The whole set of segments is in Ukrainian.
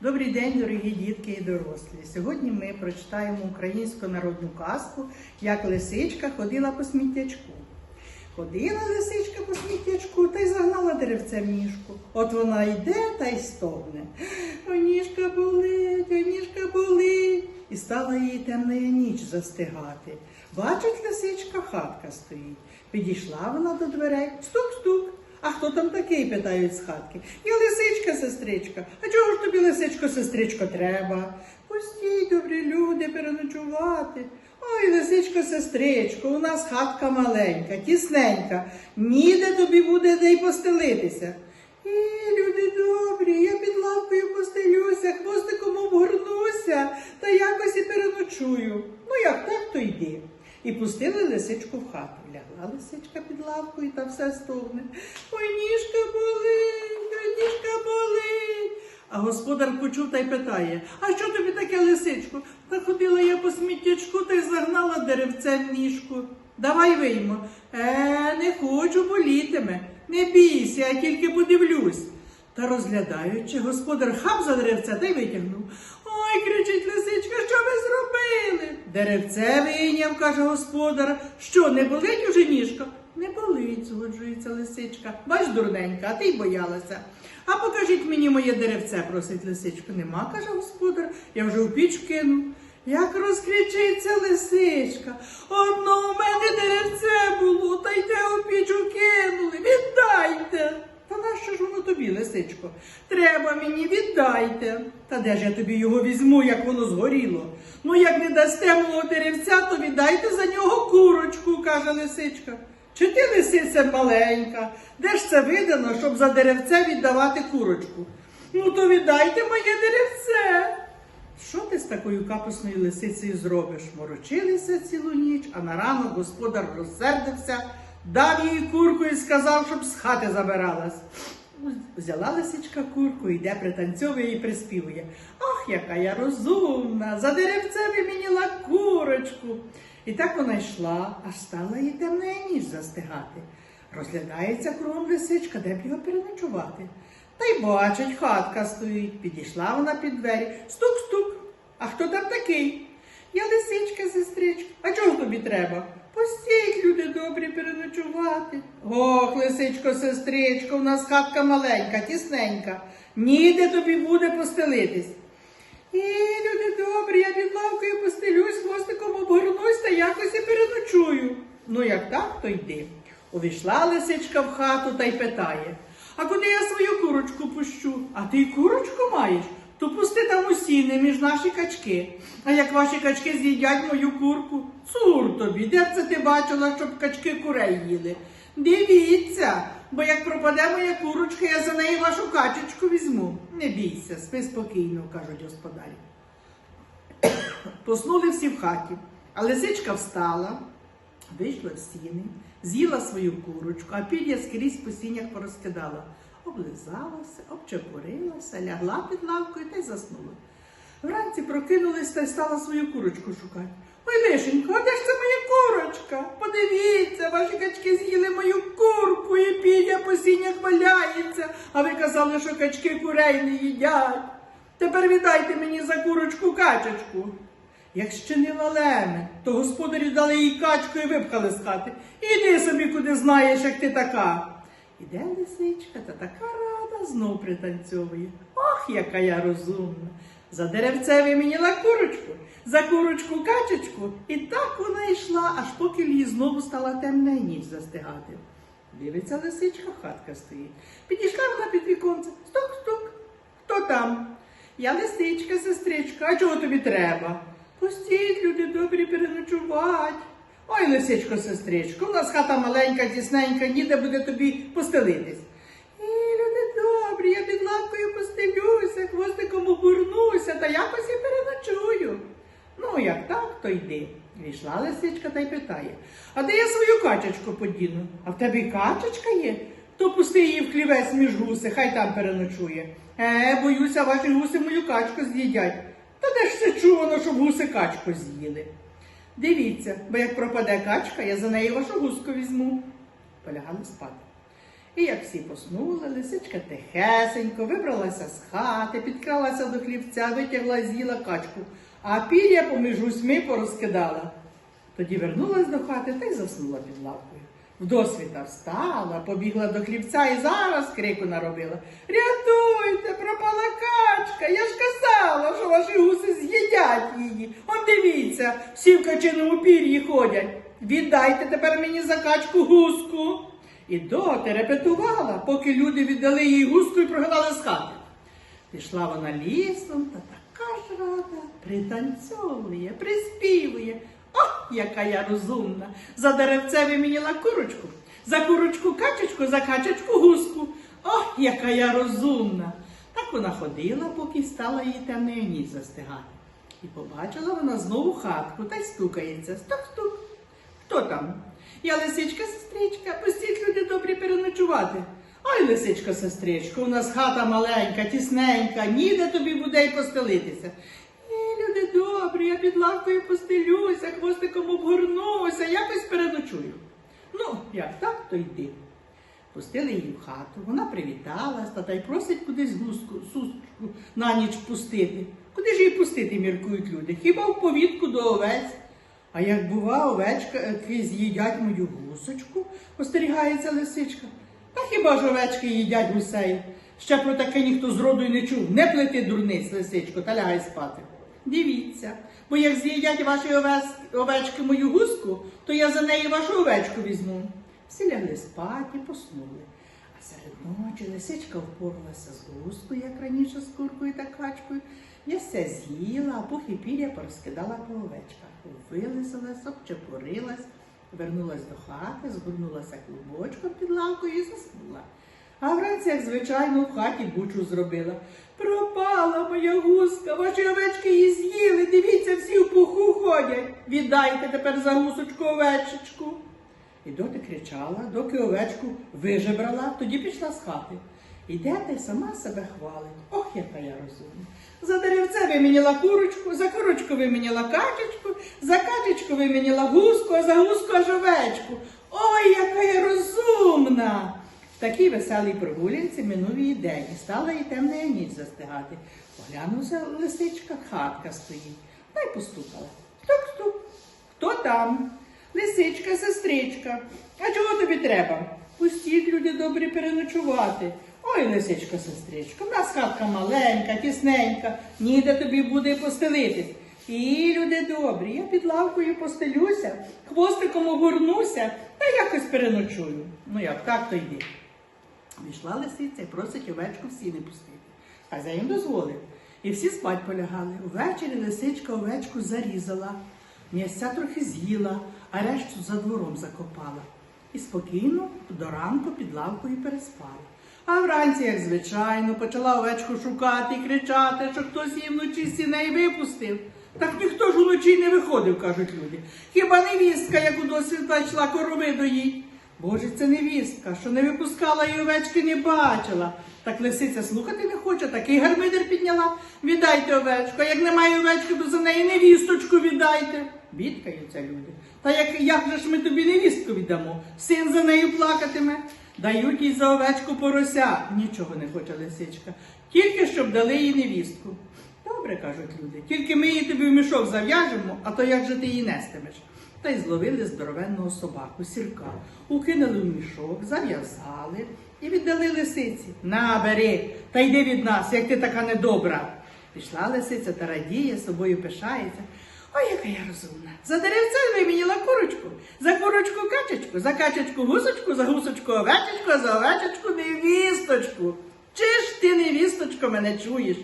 Добрий день, дорогі дітки і дорослі. Сьогодні ми прочитаємо українську народну казку, як лисичка ходила по сміттячку. Ходила лисичка по сміттячку та й загнала деревце в ніжку. От вона йде та й стогне. О, ніжка болить, о, ніжка болить. І стала їй темна ніч застигати. Бачить лисичка, хатка стоїть. Підійшла вона до дверей, стук-стук. А хто там такий? питають з хатки. Я лисичка, сестричка. А чого ж тобі, лисичко, сестричко, треба? Пустіть, добрі люди, переночувати. Ой, лисичко, сестричко, у нас хатка маленька, тісненька. Ніде тобі буде де й постелитися. І, люди добрі, я під лавкою постелюся, хвостиком обгорнуся та якось і переночую. Ну, як так, то йди. І пустили лисичку в хату. Лягла лисичка під лавкою та все стогне. Ой, ніжка болить, ніжка болить. А господар почув та й питає: А що тобі таке, лисичко? Та ходила я по сміттячку та й загнала деревце в ніжку. Давай виймо. Е, не хочу, болітиме. Не бійся, я тільки подивлюсь. Та розглядаючи, господар хап за деревце та й витягнув. Ой, кричить лисичка, що ви зробили? Деревце вийняв, каже господар. Що, не болить уже ніжка? Не болить, згоджується лисичка. Бач, дурненька, а ти й боялася. А покажіть мені моє деревце, просить лисичка. Нема, каже господар, я вже у піч кинув. Як розкричиться лисичка. Одно у мене деревце було, та й те у піч кинули. Віддайте. Та нащо ж воно тобі, лисичко? Треба мені, віддайте. Та де ж я тобі його візьму, як воно згоріло? Ну, як не дасте мого деревця, то віддайте за нього курочку, каже лисичка. Чи ти лисиця маленька? Де ж це видано, щоб за деревце віддавати курочку? Ну, то віддайте моє деревце. Що ти з такою капусною лисицею зробиш? Морочилися цілу ніч, а на ранок господар розсердився, дав їй курку і сказав, щоб з хати забиралась. Взяла лисичка курку, йде, пританцьовує і приспівує. Ах, яка я розумна, за деревце вимініла курочку. І так вона йшла, аж стала їй темна ніч застигати. Розглядається кругом лисичка, де б його переночувати. Та й бачить, хатка стоїть. Підійшла вона під двері. Стук-стук. А хто там такий? Я лисичка, сестричка. А чого тобі треба? Постіть, люди добрі, переночувати. Ох, лисичко, сестричко, у нас хатка маленька, тісненька. Ніде тобі буде постелитись. І, люди добрі, я під лавкою постелюсь, хвостиком обгорнусь та якось і переночую. Ну, як так, то йди. Увійшла лисичка в хату та й питає. А куди я свою курочку пущу? А ти курочку маєш? То пусти там у сіни між наші качки. А як ваші качки з'їдять мою курку, цур тобі, де це ти бачила, щоб качки курей їли? Дивіться, бо як пропаде моя курочка, я за неї вашу качечку візьму. Не бійся, спи спокійно, кажуть господарі. Поснули всі в хаті, а лисичка встала, вийшла в сіни, з'їла свою курочку, а пір'я скрізь по сінях порозкидала. Облизалася, обчепурилася, лягла під лавкою та й заснула. Вранці прокинулись та й стала свою курочку шукати. Ой, лишенько, а де ж це моя курочка? Подивіться, ваші качки з'їли мою курку і пір'я по сінях валяється, а ви казали, що качки курей не їдять. Тепер віддайте мені за курочку качечку. Як щинила леме, то господарі дали їй качку і випхали з хати. Іди собі, куди знаєш, як ти така. Іде лисичка, та така рада знов пританцьовує. Ох, яка я розумна. За деревце вимініла курочку, за курочку качечку, і так вона йшла, аж поки її знову стала темна ніч застигати. Дивиться лисичка, хатка стоїть. Підійшла вона під віконце. Стук-стук. Хто там? Я лисичка, сестричка, а чого тобі треба? Пустіть, люди добрі, переночувати. Ой, лисичко, сестричко, у нас хата маленька, тісненька, ніде буде тобі постелитись. І, люди добрі, я під лавкою постелюся, хвостиком обернуся, та якось і переночую. Ну, як так, то йди. Війшла лисичка та й питає, а де я свою качечку подіну? А в тебе качечка є? То пусти її в хлівець між гуси, хай там переночує. Е, боюся, ваші гуси мою качку з'їдять. Та де ж це чувано, щоб гуси качку з'їли? Дивіться, бо як пропаде качка, я за неї вашу гуску візьму. Полягали спати. І як всі поснули, лисичка тихесенько вибралася з хати, підкралася до хлівця, витягла з'їла качку, а пір'я поміж усьми порозкидала. Тоді вернулась до хати та й заснула під лавкою. Вдосвіта встала, побігла до хлівця і зараз крику наробила. Рятуйте, пропала качка! Я ж казала, що ваші гуси з'їдять її. Дивіться, всі в качиному пір'ї ходять. Віддайте тепер мені за качку гуску. І доти репетувала, поки люди віддали їй гуску і прогнали з хати. Пішла вона лісом, та така ж рада, пританцьовує, приспівує. Ох, яка я розумна! За деревце виміняла курочку, за курочку качечку, за качечку гуску. Ох, яка я розумна! Так вона ходила, поки стала їй темної ніч застигати. І побачила вона знову хатку та й стукається. Стук-стук. Хто там? Я лисичка сестричка, пустіть люди добрі переночувати. Ой, лисичка сестричко, у нас хата маленька, тісненька, ніде тобі буде й постелитися. Ні, люди добрі, я під лавкою постелюся, хвостиком обгорнуся, якось переночую. Ну, як так, то йди. Пустили її в хату, вона привіталась та й просить кудись гуску, суску на ніч пустити. Куди ж її пустити, міркують люди? Хіба в повітку до овець? А як бува, овечка з'їдять мою гусочку, остерігається лисичка. Та хіба ж овечки їдять гусей? Ще про таке ніхто зроду й не чув. Не плети дурниць, лисичко, та лягай спати. Дивіться, бо як з'їдять ваші овечки мою гуску, то я за неї вашу овечку візьму. Всі лягли спати поснули. Серед ночі лисичка впоралася з гускою, як раніше з куркою та качкою. Я все з'їла, а пух і пір'я порозкидала по овечках. Вилизалась, обчепурилась, вернулась до хати, згорнулася клубочком під лавкою і заснула. А вранці, як звичайно, в хаті бучу зробила. Пропала моя гуска, ваші овечки її з'їли. Дивіться, всі в пуху ходять. Віддайте тепер за гусочку овечечку. І доти кричала, доки овечку вижебрала, тоді пішла з хати. Іде та й сама себе хвалить. Ох, яка я розумна. За деревце виміняла курочку, за курочку виміняла качечку, за качечку виміняла гуску, а за гуску аж овечку. Ой, яка я розумна! В такій веселій прогулянці минув її день, і стала їй темна ніч застигати. Поглянувся лисичка, хатка стоїть, та й постукала. Тук-тук. Хто там? Лисичка, сестричка. А чого тобі треба? Пустіть, люди добрі, переночувати. Ой, лисичка, сестричка, в нас хатка маленька, тісненька, ніде тобі буде постелитись. І, люди добрі, я під лавкою постелюся, хвостиком огорнуся та якось переночую. Ну як, так то йди. Війшла лисиця і просить овечку всі не пустити. Хазяїн дозволив. І всі спать полягали. Увечері лисичка овечку зарізала, м'ясця трохи з'їла, а решту за двором закопала. І спокійно до ранку під лавкою переспала. А вранці, як звичайно, почала овечку шукати і кричати, що хтось її вночі з сіней випустив. Так ніхто ж уночі не виходив, кажуть люди. Хіба невістка, як досвід знайшла йшла корови доїть? Боже, це невістка, що не випускала і овечки не бачила. Так лисиця слухати не хоче, такий гармидер підняла. Віддайте овечку, а як немає овечки, то за неї невісточку віддайте. Бідкаються люди. Та як, як же ж ми тобі невістку віддамо? Син за нею плакатиме. Дають їй за овечку порося. Нічого не хоче лисичка. Тільки щоб дали їй невістку. Добре, кажуть люди, тільки ми її тобі в мішок зав'яжемо, а то як же ти її нестимеш? Та й зловили здоровенного собаку, сірка, укинули в мішок, зав'язали і віддали лисиці. На, бери, та йди від нас, як ти така недобра. Пішла лисиця та радіє, собою пишається. Ой, яка я розумна. За деревце виміняла курочку, за курочку качечку, за качечку гусочку, за гусочку овечечку, за овечечку невісточку. Чи ж ти, невісточко, мене чуєш?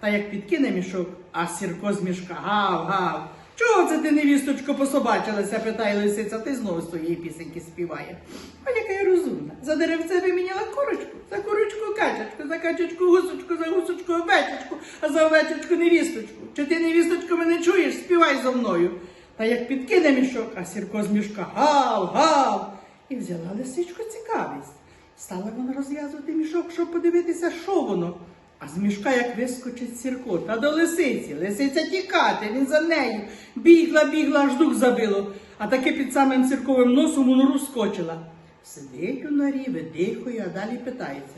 Та як підкине мішок, а сірко з мішка гав, гав. Чого це ти, невісточко, пособачилася? питає лисиця, ти знову своєї пісеньки співає. А яка я розумна. За деревце виміняла курочку, за курочку качечку, за качечку гусочку, за гусочку овечечку, а за овечечку невісточку. Чи ти, невісточко, мене чуєш? Співай зо мною. Та як підкине мішок, а сірко з мішка гав, гав. І взяла лисичку цікавість. Стала вона розв'язувати мішок, щоб подивитися, що воно. А з мішка як вискочить сірко, та до лисиці. Лисиця тікати, він за нею. Бігла, бігла, аж дух забило. А таки під самим сірковим носом у нору скочила. Сидить у норі, видихує, а далі питається.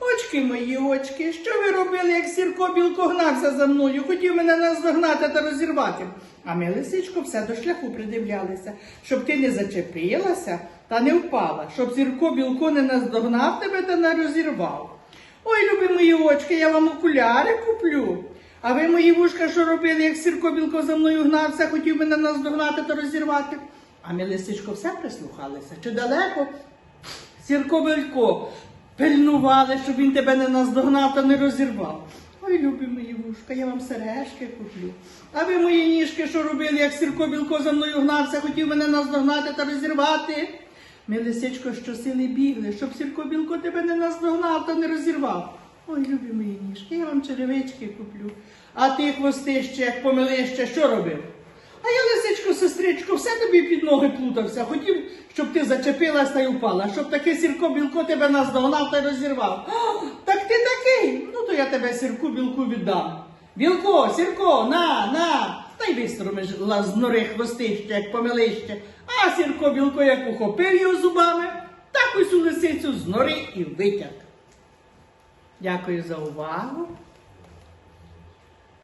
Очки мої, очки, що ви робили, як сірко білко гнався за мною, хотів мене наздогнати та розірвати. А ми, лисичко, все до шляху придивлялися, щоб ти не зачепилася та не впала, щоб сірко білко не наздогнав тебе та не розірвав. Ой, мої очки, я вам окуляри куплю. А ви мої вушка, що робили, як сірко білко за мною гнався, хотів мене наздогнати та розірвати. А ми, лисичко, все прислухалися. Чи далеко? Сірко Белько, пильнували, щоб він тебе не наздогнав та не розірвав. Ой, любі мої вушка, я вам сережки куплю. А ви мої ніжки, що робили, як Сірко Білко за мною гнався, хотів мене наздогнати та розірвати. Ми, лисичко, щосили бігли, щоб Сірко Білко тебе не наздогнав та не розірвав. Ой, любі мої ніжки, я вам черевички куплю. А ти, хвостище, як помилище, що робив? А я, лисичко, сестричко, все тобі під ноги плутався. Хотів, щоб ти зачепилась та й упала, щоб таке сірко білко тебе наздогнав та й розірвав. «А, Так ти такий? Ну то я тебе сірку білку віддам. Білко, сірко, на, на. Та й вистромила з нори хвостище, як помилище. А сірко білко як ухопив його зубами, так ось у лисицю з нори і витяг. Дякую за увагу.